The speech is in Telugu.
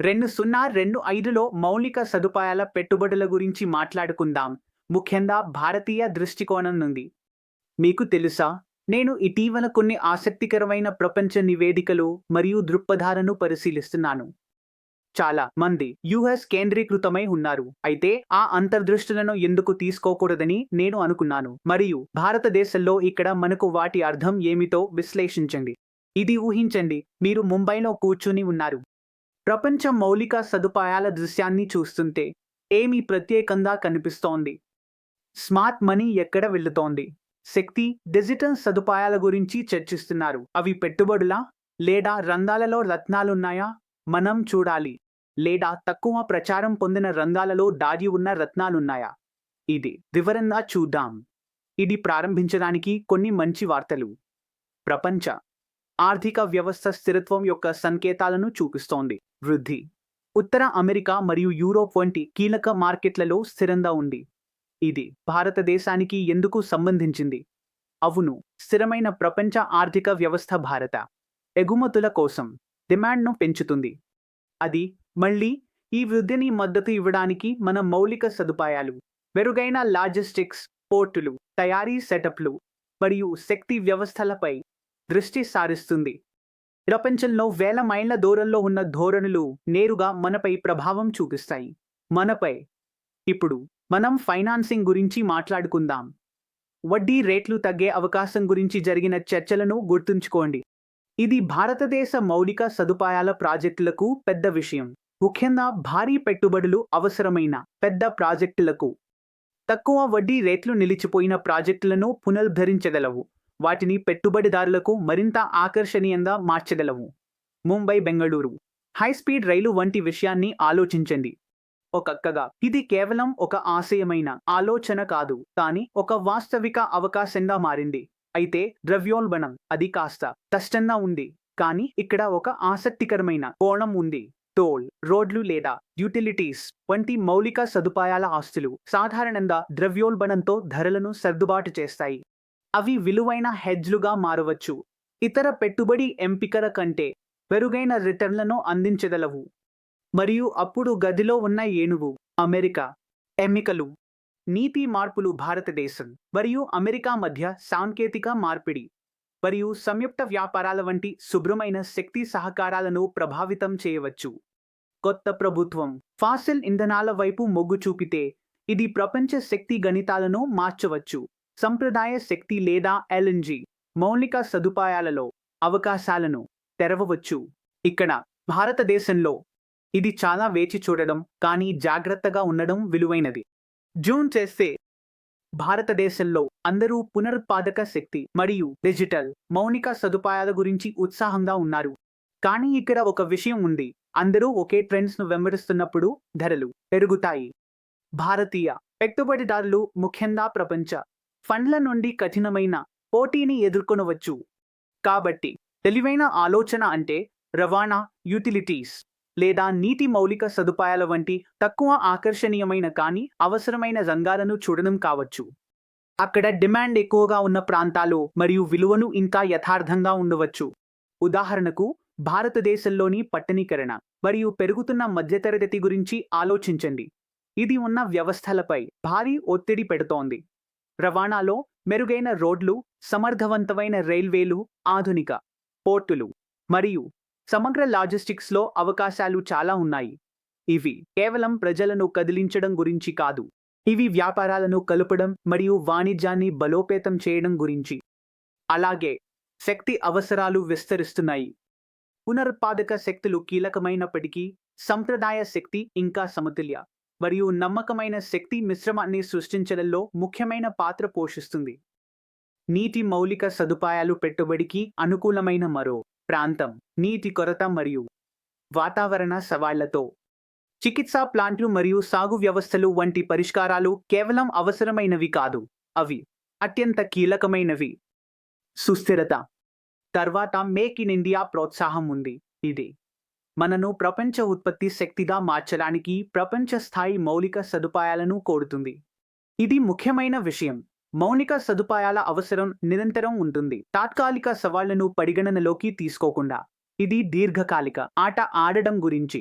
రెండు సున్నా రెండు ఐదులో మౌలిక సదుపాయాల పెట్టుబడుల గురించి మాట్లాడుకుందాం. ముఖ్యంగా భారతీయ దృష్టికోణం నుండి. మీకు తెలుసా? నేను ఇటీవల కొన్ని ఆసక్తికరమైన ప్రపంచ నివేదికలు మరియు దృక్పథాలను పరిశీలిస్తున్నాను. చాలా మంది యుఎస్ కేంద్రీకృతమై ఉన్నారు. అయితే ఆ అంతర్దృష్టులను ఎందుకు తీసుకోకూడదని నేను అనుకున్నాను. మరియు భారతదేశంలో ఇక్కడ మనకు వాటి అర్థం ఏమిటో విశ్లేషించండి. ఇది ఊహించండి. మీరు ముంబైలో కూర్చుని ఉన్నారు. ప్రపంచ మౌలిక సదుపాయాల దృశ్యాన్ని చూస్తుంటే ఏమి ప్రత్యేకంగా కనిపిస్తోంది. స్మార్ట్ మనీ ఎక్కడ వెళ్ళుతోంది? శక్తి డిజిటల్ సదుపాయాల గురించి చర్చిస్తున్నారు. అవి పెట్టుబడులా? లేదా రంగాలలో రత్నాలున్నాయా? మనం చూడాలి. లేదా తక్కువ ప్రచారం పొందిన రంగాలలో దాగి ఉన్న రత్నాలున్నాయా? ఇది వివరంగా చూద్దాం. ఇది ప్రారంభించడానికి కొన్ని మంచి వార్తలు. ప్రపంచ ఆర్థిక వ్యవస్థ స్థిరత్వం యొక్క సంకేతాలను చూపిస్తోంది. వృద్ధి. ఉత్తర అమెరికా మరియు యూరోప్ వంటి కీలక మార్కెట్లలో స్థిరంగా ఉంది. ఇది భారతదేశానికి ఎందుకు సంబంధించింది? అవును స్థిరమైన ప్రపంచ ఆర్థిక వ్యవస్థ భారత. ఎగుమతుల కోసం డిమాండ్ను పెంచుతుంది. అది మళ్ళీ ఈ వృద్ధిని మద్దతు ఇవ్వడానికి మన మౌలిక సదుపాయాలు మెరుగైన లాజిస్టిక్స్ పోర్టులు తయారీ సెటప్లు మరియు శక్తి వ్యవస్థలపై దృష్టి సారిస్తుంది. ప్రపంచంలో వేల మైళ్ళ దూరంలో ఉన్న ధోరణులు నేరుగా మనపై ప్రభావం చూపిస్తాయి. మనపై. ఇప్పుడు మనం ఫైనాన్సింగ్ గురించి మాట్లాడుకుందాం. వడ్డీ రేట్లు తగ్గే అవకాశం గురించి జరిగిన చర్చలను గుర్తుంచుకోండి. ఇది భారతదేశ మౌలిక సదుపాయాల ప్రాజెక్టులకు పెద్ద విషయం. ముఖ్యంగా భారీ పెట్టుబడులు అవసరమైన పెద్ద ప్రాజెక్టులకు. తక్కువ వడ్డీ రేట్లు నిలిచిపోయిన ప్రాజెక్టులను పునరుద్ధరించగలవు వాటిని పెట్టుబడిదారులకు మరింత ఆకర్షణీయంగా మార్చగలవు. ముంబై బెంగళూరు. హై స్పీడ్ రైలు వంటి విషయాన్ని ఆలోచించండి. ఒకక్కగా ఇది కేవలం ఒక ఆశయమైన ఆలోచన కాదు కానీ ఒక వాస్తవిక అవకాశంగా మారింది. అయితే ద్రవ్యోల్బణం. అది కాస్త కష్టంగా ఉంది కానీ ఇక్కడ ఒక ఆసక్తికరమైన కోణం ఉంది. టోల్ రోడ్లు లేదా యూటిలిటీస్ వంటి మౌలిక సదుపాయాల ఆస్తులు సాధారణంగా ద్రవ్యోల్బణంతో ధరలను సర్దుబాటు చేస్తాయి. అవి విలువైన హెడ్జ్లుగా మారవచ్చు. ఇతర పెట్టుబడి ఎంపికల కంటే మెరుగైన రిటర్న్లను అందించగలవు. మరియు అప్పుడు గదిలో ఉన్న ఏనుగు అమెరికా ఎన్నికలు నీతి మార్పులు భారతదేశం మరియు అమెరికా మధ్య సాంకేతిక మార్పిడి మరియు సంయుక్త వ్యాపారాల వంటి శుభ్రమైన శక్తి సహకారాలను ప్రభావితం చేయవచ్చు. కొత్త ప్రభుత్వం ఫాసిల్ ఇంధనాల వైపు మొగ్గు చూపితే ఇది ప్రపంచ శక్తి గణితాలను మార్చవచ్చు. సంప్రదాయ శక్తి లేదా ఎల్ఎన్జి మౌలిక సదుపాయాలలో అవకాశాలను తెరవవచ్చు. ఇక్కడ భారతదేశంలో ఇది చాలా వేచి చూడడం కానీ జాగ్రత్తగా ఉండడం విలువైనది. జూన్ చేస్తే భారతదేశంలో అందరూ పునరుత్పాదక శక్తి మరియు డిజిటల్ మౌలిక సదుపాయాల గురించి ఉత్సాహంగా ఉన్నారు. కానీ ఇక్కడ ఒక విషయం ఉంది. అందరూ ఒకే ట్రెండ్స్ను వెంబడిస్తున్నప్పుడు ధరలు పెరుగుతాయి. భారతీయ పెట్టుబడిదారులు ముఖ్యంగా ప్రపంచ ఫండ్ల నుండి కఠినమైన పోటీని ఎదుర్కొనవచ్చు. కాబట్టి తెలివైన ఆలోచన అంటే రవాణా యూటిలిటీస్ లేదా నీటి మౌలిక సదుపాయాల వంటి తక్కువ ఆకర్షణీయమైన కానీ అవసరమైన రంగాలను చూడడం కావచ్చు. అక్కడ డిమాండ్ ఎక్కువగా ఉన్న ప్రాంతాలు మరియు విలువను ఇంకా యథార్థంగా ఉండవచ్చు. ఉదాహరణకు భారతదేశంలోని పట్టణీకరణ మరియు పెరుగుతున్న మధ్యతరగతి గురించి ఆలోచించండి. ఇది ఉన్న వ్యవస్థలపై భారీ ఒత్తిడి పెడుతోంది. రవాణాలో మెరుగైన రోడ్లు సమర్థవంతమైన రైల్వేలు ఆధునిక పోర్టులు మరియు సమగ్ర లాజిస్టిక్స్లో అవకాశాలు చాలా ఉన్నాయి. ఇవి కేవలం ప్రజలను కదిలించడం గురించి కాదు ఇవి వ్యాపారాలను కలపడం మరియు వాణిజ్యాన్ని బలోపేతం చేయడం గురించి. అలాగే శక్తి అవసరాలు విస్తరిస్తున్నాయి. పునరుత్పాదక శక్తులు కీలకమైనప్పటికీ సంప్రదాయ శక్తి ఇంకా సమతుల్య. మరియు నమ్మకమైన శక్తి మిశ్రమాన్ని సృష్టించడంలో ముఖ్యమైన పాత్ర పోషిస్తుంది. నీటి మౌలిక సదుపాయాలు పెట్టుబడికి అనుకూలమైన మరో ప్రాంతం నీటి కొరత మరియు వాతావరణ సవాళ్ళతో. చికిత్సా ప్లాంట్లు మరియు సాగు వ్యవస్థలు వంటి పరిష్కారాలు కేవలం అవసరమైనవి కాదు. అవి అత్యంత కీలకమైనవి. సుస్థిరత. తర్వాత మేక్ ఇన్ ఇండియా ప్రోత్సాహం ఉంది. ఇది మనను ప్రపంచ ఉత్పత్తి శక్తిగా మార్చడానికి ప్రపంచ స్థాయి మౌలిక సదుపాయాలను కోరుతుంది. ఇది ముఖ్యమైన విషయం. మౌలిక సదుపాయాల అవసరం నిరంతరం ఉంటుంది. తాత్కాలిక సవాళ్ళను పరిగణనలోకి తీసుకోకుండా. ఇది దీర్ఘకాలిక. ఆట ఆడడం గురించి.